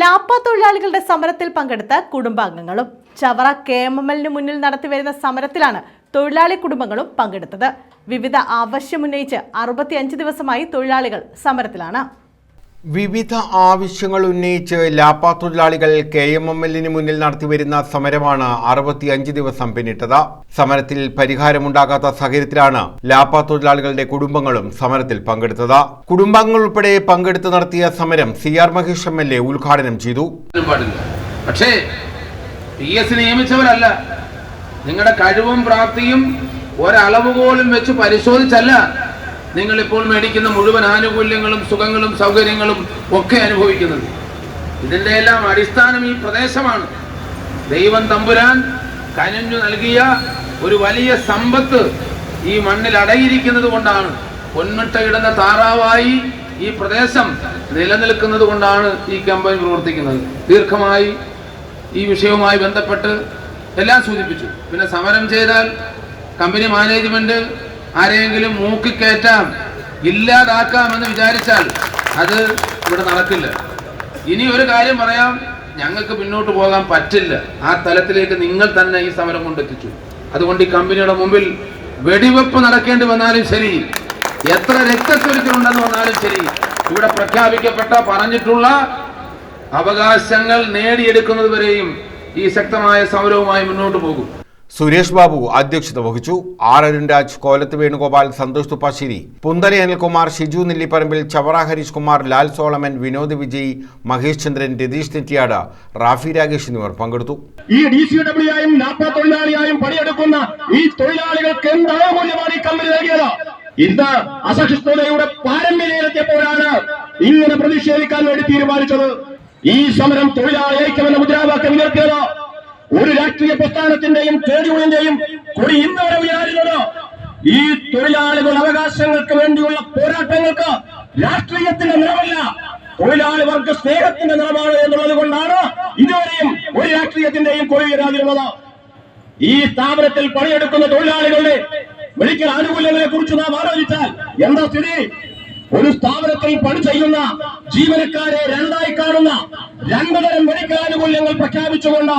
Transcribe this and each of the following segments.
ലാപ്പ തൊഴിലാളികളുടെ സമരത്തിൽ പങ്കെടുത്ത കുടുംബാംഗങ്ങളും ചവറ കെ എം എം എല്ലിന് മുന്നിൽ നടത്തിവരുന്ന സമരത്തിലാണ് തൊഴിലാളി കുടുംബങ്ങളും പങ്കെടുത്തത്. വിവിധ ആവശ്യമുന്നയിച്ച് അറുപത്തിയഞ്ച് ദിവസമായി തൊഴിലാളികൾ സമരത്തിലാണ്. വിവിധ ആവശ്യങ്ങൾ ഉന്നയിച്ച് ലാപ്പ തൊഴിലാളികൾ കെ എം എം എല്ലിന് മുന്നിൽ നടത്തിവരുന്ന സമരമാണ് അറുപത്തിയഞ്ച് ദിവസം പിന്നിട്ടത്. സമരത്തിൽ പരിഹാരമുണ്ടാകാത്ത സാഹചര്യത്തിലാണ് ലാപ്പ തൊഴിലാളികളുടെ കുടുംബങ്ങളും സമരത്തിൽ പങ്കെടുത്തത്. കുടുംബാംഗങ്ങൾ ഉൾപ്പെടെ പങ്കെടുത്ത് നടത്തിയ സമരം C R Mahesh M L A ഉദ്ഘാടനം ചെയ്തു. പക്ഷേ പി എസ് നിയമിച്ചവരല്ല. നിങ്ങളുടെ കഴിവും പ്രാപ്തിയും ഒരളവുകോലും വെച്ച് പരിശോധിച്ചല്ല. നിങ്ങൾ ഇപ്പോൾ മേടിക്കുന്ന മുഴുവൻ ആനുകൂല്യങ്ങളും സുഖങ്ങളും സൗകര്യങ്ങളും ഒക്കെ അനുഭവിക്കുന്നത്. ഇതിന്റെ എല്ലാം അടിസ്ഥാനം ഈ പ്രദേശമാണ്. ദൈവം തമ്പുരാൻ കനഞ്ഞു നൽകിയ ഒരു വലിയ സമ്പത്ത് ഈ മണ്ണിൽ അടയിരിക്കുന്നത് കൊണ്ടാണ്. പൊന്മുട്ടയിടുന്ന താറാവായി ഈ പ്രദേശം നിലനിൽക്കുന്നത് കൊണ്ടാണ് ഈ കമ്പനി പ്രവർത്തിക്കുന്നത്. ദീർഘമായി ഈ വിഷയവുമായി ബന്ധപ്പെട്ട് എല്ലാം സൂചിപ്പിച്ചു. പിന്നെ സമരം ചെയ്താൽ കമ്പനി മാനേജ്മെന്റ് ആരെയെങ്കിലും മൂക്കിക്കയറ്റാം ഇല്ലാതാക്കാമെന്ന് വിചാരിച്ചാൽ അത് ഇവിടെ നടക്കില്ല. ഇനി ഒരു കാര്യം പറയാം ഞങ്ങൾക്ക് മുന്നോട്ട് പോകാൻ പറ്റില്ല. ആ തലത്തിലേക്ക് നിങ്ങൾ തന്നെ ഈ സമരം കൊണ്ടെത്തിച്ചു. അതുകൊണ്ട് ഈ കമ്പനിയുടെ മുമ്പിൽ വെടിവെപ്പ് നടക്കേണ്ടി വന്നാലും ശരി എത്ര രക്തച്ചൊരിച്ചിലുണ്ടെന്ന് വന്നാലും ശരി ഇവിടെ പ്രഖ്യാപിക്കപ്പെട്ട പറഞ്ഞിട്ടുള്ള അവകാശങ്ങൾ നേടിയെടുക്കുന്നത് വരെയും ഈ ശക്തമായ സമരവുമായി മുന്നോട്ട് പോകും. സുരേഷ് ബാബു അധ്യക്ഷത വഹിച്ചു. ആർ അരുൺരാജ് കോലത്ത് വേണുഗോപാൽ സന്തോഷ് തുപ്പാശ്ശേരി. പുന്തല അനിൽകുമാർ ഷിജു നെല്ലിപ്പറമ്പിൽ ചവറ ഹരീഷ് ലാൽ സോളമൻ വിനോദ് വിജയ് മഹേഷ് ചന്ദ്രൻ രതീഷ് നെറ്റിയാട് റാഫി രാകേഷ് എന്നിവർ പങ്കെടുത്തു. ഈ ഡി സി ഡബ്ല്യു നാപ്പ തൊഴിലാളിയായും പണിയെടുക്കുന്ന ഈ തൊഴിലാളികൾക്ക് എന്തായ മൂല്യമാണ് ഈ കമ്പനി നൽകിയത്? ഇന്ന് അസഹിഷ്ണുതയുടെ പാരമ്പര്യത്തിയപ്പോഴാണ് ഇങ്ങനെ പ്രതിഷേധിക്കാൻ വേണ്ടി തീരുമാനിച്ചത്. ഈ സമരം തൊഴിലാളി ഐക്യമെന്ന മുദ്രാവാക്യം ഉയർത്തിയത്. ഒരു രാഷ്ട്രീയ പ്രസ്ഥാനത്തിന്റെയും ട്രേഡ് യൂണിയന്റെയും ഇന്നവരെ ഉയരുന്നത് ഈ തൊഴിലാളികളുടെ അവകാശങ്ങൾക്ക് വേണ്ടിയുള്ള പോരാട്ടങ്ങൾക്ക് രാഷ്ട്രീയത്തിന്റെ നിറമല്ല തൊഴിലാളി വർഗ സ്നേഹത്തിന്റെ നിറമാണ് എന്നുള്ളത് കൊണ്ടാണ് ഇതുവരെയും ഒരു രാഷ്ട്രീയത്തിന്റെയും കൊടി ഉയരാതിരുന്നത്. ഈ സ്ഥാപനത്തിൽ പണിയെടുക്കുന്ന തൊഴിലാളികളുടെ മെഡിക്കൽ ആനുകൂല്യങ്ങളെ കുറിച്ച് നാം ആലോചിച്ചാൽ എന്താ സ്ഥിതി? ഒരു സ്ഥാപനത്തിൽ പണി ചെയ്യുന്ന ജീവനക്കാരെ രണ്ടായി കാണുന്ന രണ്ടുതരം മെഡിക്കലാനുകൂല്യങ്ങൾ പ്രഖ്യാപിച്ചുകൊണ്ട്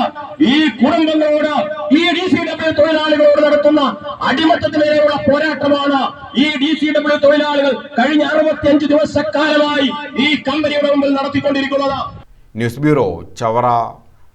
ഈ കുടുംബങ്ങളോട് ഈ ഡി സി ഡബ്ല്യു തൊഴിലാളികളോട് നടത്തുന്ന അടിമത്തത്തിനെതിരെയുള്ള പോരാട്ടമാണ് ഈ ഡി സി ഡബ്ല്യു തൊഴിലാളികൾ കഴിഞ്ഞ അറുപത്തിയഞ്ച് ദിവസക്കാലമായി ഈ കമ്പനിയുടെ മുമ്പിൽ നടത്തിക്കൊണ്ടിരിക്കുന്നത്. News bureau Chavara